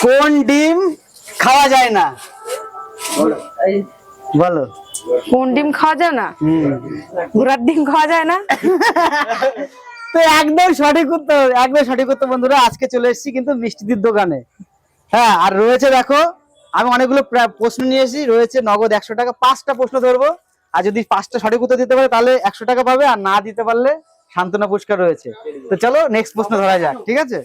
কোন ডিম খাওয়া যায় না। বলো। কোন ডিম খাওয়া যায় না? ঘোড়ার ডিম খাওয়া যায় না? তো একদম সঠিক উত্তর একদম সঠিক উত্তর বন্ধুরা আজকে চলে এসেছি কিন্তু মিষ্টিদির দোকানে। হ্যাঁ আর রয়েছে দেখো আমি অনেকগুলো প্রা- প্রশ্ন নিয়ে এসেছি রয়েছে নগদ একশো টাকা পাঁচটা প্রশ্ন ধরবো। আর যদি পাঁচটা সঠিক উত্তর দিতে পারে তাহলে একশো টাকা পাবে আর না দিতে পারলে সান্ত্বনা পুরস্কার রয়েছে। তো চলো নেক্সট প্রশ্ন ধরা যাক ঠিক আছে?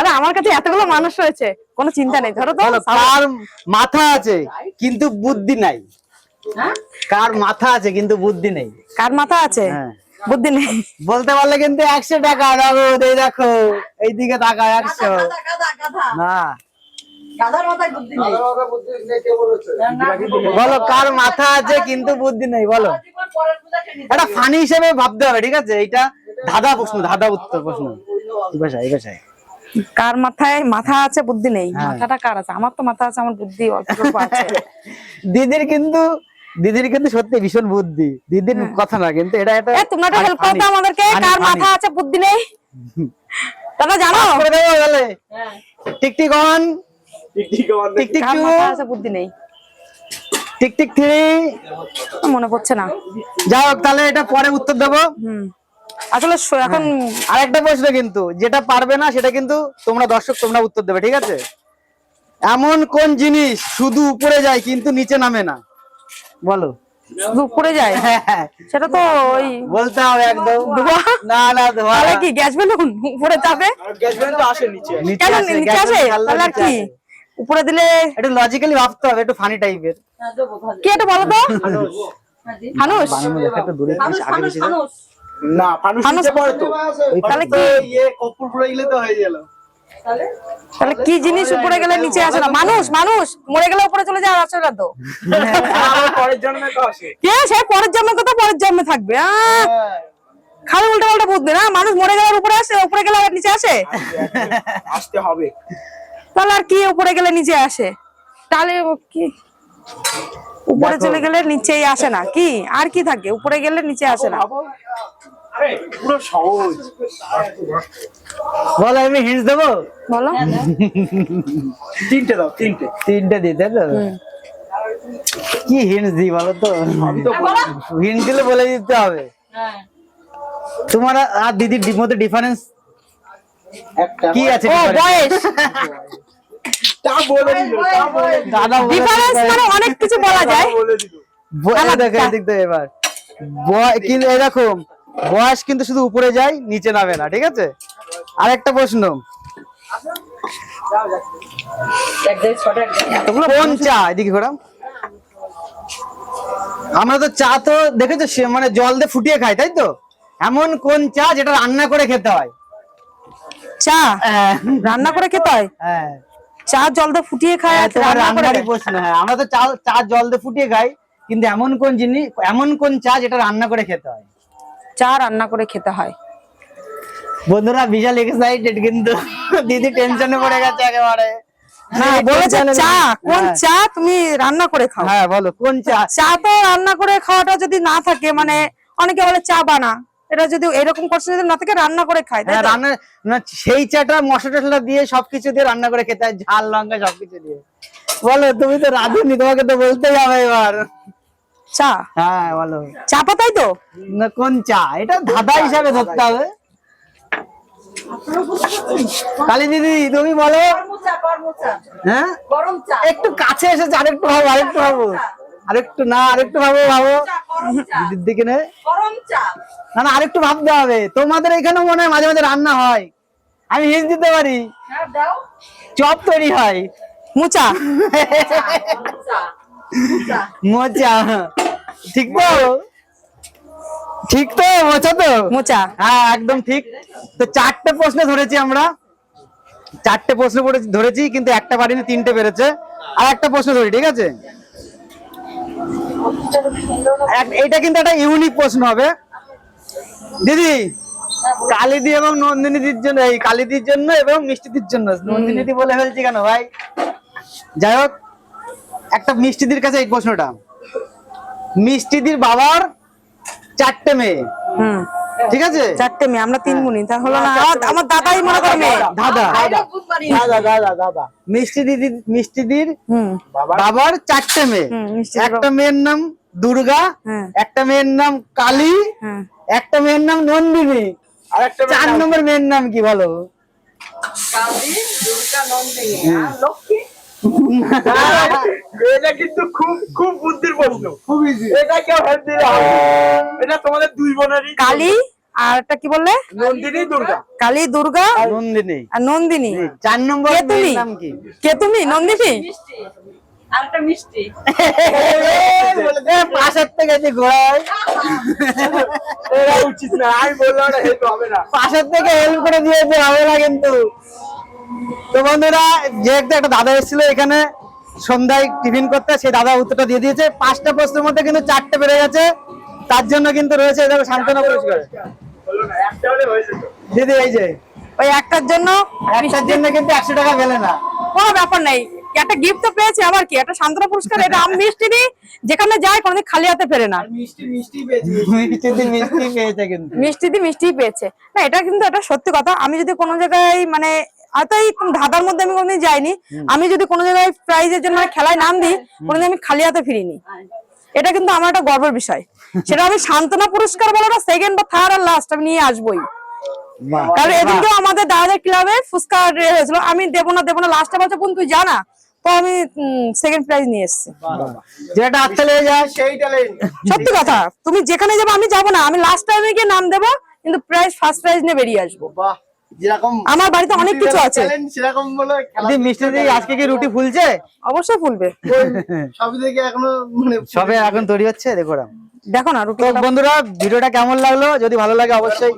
আরে আমার কাছে এতগুলো মানুষ রয়েছে কোনো চিন্তা নেই ধরো তো কার মাথা আছে কিন্তু বুদ্ধি নাই। কার মাথা আছে কিন্তু বুদ্ধি নেই। কার মাথা আছে? হ্যাঁ। বুদ্ধি নেই। বলতে পারলে কিন্তু একশো টাকা নগদ এই দেখো এইদিকে টাকা একশো। না। বলো কার মাথা আছে কিন্তু বুদ্ধি নেই বলো। এটা ফানি হিসেবে ভাবতে হবে ঠিক আছে? এটা ধাঁধা প্রশ্ন ধাঁধা উত্তর প্রশ্ন। এই ভাষায় এই ভাষায়। কার মাথায় মাথা আছে বুদ্ধি নেই? হ্যাঁ। মাথাটা কার আছে? আমার তো মাথা আছে আমার বুদ্ধি অল্প অল্প আছে। দিদির কিন্তু দিদির কিন্তু সত্যি ভীষণ বুদ্ধি। দিদির কথা না কিন্তু এটা এটা তোমরা একটা হেল্প করো তো funny, আমাদেরকে। কার মাথা আছে বুদ্ধি নেই? দাদা জানো? করে দেবো তাহলে। Tick tick on tick tick কার মাথা আছে বুদ্ধি নেই? টিক টিক থ্রি মনে পড়ছে না। যাই হোক তাহলে এটা পরে উত্তর দেবো। আসলে এখন আরেকটা প্রশ্ন কিন্তু যেটা পারবে না সেটা কিন্তু তোমরা দর্শক তোমরা উত্তর দেবে ঠিক আছে? এমন কোন জিনিস শুধু উপরে যায় কিন্তু নিচে নামে না? বলো। শুধু উপরে যায়? সেটা তো ওই বলতে হবে একদম। ধোঁয়া? না না ধোয়া। কি গ্যাস বেলুন? উপরে যাবে? নিচে। কেন আসে, নিচে গ্যাসের আসে? তাহলে কি? উপরে দিলে একটু লজিক্যালি ভাবতে হবে একটু ফানি টাইপের কি এটা বলো তো? ফানুস না। না ফানুস ফানুস পড়ে তো। তাহলে কি? ইয়ে কপুর পুরো গেলে তো হয়ে গেল। তাহলে? কি জিনিস উপরে গেলে নিচে আসে না? মানুষ মানুষ মরে গেলে উপরে চলে যায় আর আসে না তো? পরের জন্মে তো কে? সে পরের জন্মে কথা পরের জন্মে থাকবে। আহ, খালি উল্টা পাল্টা বুঝবে না? মানুষ মরে গেলে উপরে আসে উপরে গেলে আবার নিচে আসে? আসতে হবে। তাহলে আর কি উপরে গেলে নিচে আসে? তাহলে কি উপরে চলে গেলে নিচেই আসে না। কি? আর কি থাকে? উপরে গেলে নিচে আসে না। পুরো সহজ। বলো আমি হিন্টস দেবো? বলো। তিনটে দাও তিনটে। তিনটে দিতে তো? কি হিন্টস দিই বলো তো? দিলে বলে দিতে হবে। তোমার আর দিদির মধ্যে ডিফারেন্স কি আছে বয়স। ডিফারেন্স মানে অনেক কিছু বলা যায়। দেখো এদিক থেকে এবার। কিন্তু এরকম বয়স কিন্তু শুধু উপরে যায় নিচে নামে না ঠিক আছে? আরেকটা প্রশ্ন। কোন চা? এদিকে ঘোরাম আমরা তো চা তো দেখেছ সে মানে জল দিয়ে ফুটিয়ে খাই তাই তো? এমন কোন চা যেটা রান্না করে খেতে হয়? চা? হ্যাঁ, রান্না করে খেতে হয়? হ্যাঁ। চা জল দিয়ে ফুটিয়ে খায় তোমার রান্না করে রান্নারই প্রশ্ন হ্যাঁ আমরা তো চা চা জল দিয়ে ফুটিয়ে খাই কিন্তু এমন কোন জিনিস এমন কোন চা যেটা রান্না করে খেতে হয়? চা রান্না করে খেতে হয়। বন্ধুরা বিশাল এক্সাইটেড কিন্তু। দিদি টেনশনে পড়ে গেছে একেবারে। বলেছে চা কোন হ্যাঁ, চা তুমি রান্না করে খাও? হ্যাঁ বলো কোন চা? চা তো রান্না করে খাওয়াটা যদি না থাকে মানে অনেকে বলে চা বানা। এটা যদি এরকম করছে যদি না থেকে রান্না করে খায় তাই হ্যাঁ, রান্না না, সেই চাটা মশলা টসলা দিয়ে সবকিছু দিয়ে রান্না করে খেতে হয় ঝাল লঙ্কা সবকিছু দিয়ে। বলো তুমি তো রাঁধুনি তোমাকে তো বলতেই হবে এবার। চা? হ্যাঁ বলো। চা পাতাই তো? না কোন চা? এটা ধাঁধা হিসাবে ধরতে হবে। কালী দিদি তুমি বলো। হ্যাঁ? একটু কাছে এসেছে আরেকটু ভাবো আরেকটু ভাবো। আরেকটু না আরেকটু ভাবো ভাবো। দিদির দিকে নে। না না আরেকটু ভাবতে হবে। তোমাদের এখানে মনে হয় মাঝে মাঝে রান্না হয়। আমি হিস দিতে পারি। চপ তৈরি হয়। মুচা। মোচা ঠিক তো? ঠিক তো? মোচা তো? মোচা। হ্যাঁ একদম ঠিক। তো চারটে প্রশ্ন ধরেছি আমরা। চারটে প্রশ্ন ধরেছি কিন্তু একটা পারিনি তিনটে পেরেছে। আর একটা প্রশ্ন ধরি ঠিক আছে? এটা কিন্তু একটা ইউনিক প্রশ্ন হবে। দিদি কালিদি এবং নন্দিনীদির জন্য এই কালিদির জন্য এবং মিষ্টিদির জন্য। নন্দিনীদি বলে ফেলছি কেন ভাই? যাই হোক একটা মিষ্টিদির কাছে এই প্রশ্নটা। মিষ্টিদির বাবার চারটে মেয়ে। হুম। ঠিক আছে? চারটে মেয়ে আমরা তিন বোনই তা হলো না? আমার- আমার দাদাই মনে করে মেয়ে। দাদা দাদা দাদা। দাদা মিষ্টি দিদি মিষ্টি দির হুম। বাবা বাবার চারটে মেয়ে। একটা মেয়ের নাম দুর্গা হ্যাঁ। একটা মেয়ের নাম কালী হ্যাঁ। একটা মেয়ের নাম নন্দিনী। আর একটা চার নম্বর মেয়ের নাম কি বলো? এটা কিন্তু খুব খুব বুদ্ধির প্রশ্ন। খুব ইজি এটা কেউ হেল্প দিলে এটা তোমাদের দুই বোনেরই কালী? আর একটা কি বললে? নন্দিনী দুর্গা। কালী দুর্গা নন্দিনী। আর নন্দিনী। চার নম্বর কে তুমি? কি? কে তুমি? নন্দিনী? আরেকটা মিষ্টি। এ, পাশের থেকে যে ঘোড়ায়। উচিত না আমি বললাম না হেল্প হবে না। পাশের থেকে হেল্প করে দিয়েছে হবে না কিন্তু। তো বন্ধুরা যেহেতু একটা দাদা এসেছিল এখানে সন্ধ্যায় টিফিন করতে সেই দাদা উত্তরটা দিয়ে দিয়েছে। পাঁচটা প্রশ্নের মধ্যে কিন্তু চারটে বেড়ে গেছে। তার জন্য কিন্তু রয়েছে শান্তনা পুরস্কার দিদি এই যে ওই একটার জন্য একটার জন্য কিন্তু একশো টাকা পেলে না। কোনো ব্যাপার নাই। একটা গিফট তো পেয়েছে আবার কি? একটা সান্ত্বনা পুরস্কার এটা আমি মিষ্টি দিই যেখানে যায় কোনোদিন খালি হাতে ফেরে না। মিষ্টি দি মিষ্টি। পেয়েছে না এটা কিন্তু একটা সত্যি কথা। আমি যদি কোনো জায়গায় মানে হয়তো এই ধাঁধার মধ্যে আমি কোনোদিন যাইনি। আমি যদি কোনো জায়গায় প্রাইজের জন্য খেলায় নাম দিই কোনোদিন আমি খালি হাতে ফিরিনি। এটা কিন্তু আমার একটা গর্বের বিষয়। সেটা আমি সান্ত্বনা পুরস্কার বলো না সেকেন্ড বা থার্ড আর লাস্ট আমি নিয়ে আসবোই। কারণ বাহ। এদিনকে আমাদের দাদাদের ক্লাবে ফুচকা হয়েছিল। আমি দেবো না দেবো না লাস্টে বলছে বোন তুই জানা তো আমি সেকেন্ড প্রাইজ নিয়ে এসেছি। যেটা লেগে যায় সত্যি কথা তুমি যেখানে যাব আমি যাব না। আমি লাস্ট টাইমে গিয়ে নাম দেবো কিন্তু প্রাইজ ফার্স্ট প্রাইজ নিয়ে বেরিয়ে আসব। বাহ যেরকম আমার বাড়িতে অনেক কিছু আছে। সেরকম বলে দিদি মিষ্টি দিদি আজকে কি রুটি ফুলছে? অবশ্যই ফুলবে। সবই থেকে এখনও মানে সবে এখন তৈরি হচ্ছে দেখো না দেখো না রুটি বন্ধুরা ভিডিওটা কেমন লাগল? যদি ভালো লাগে অবশ্যই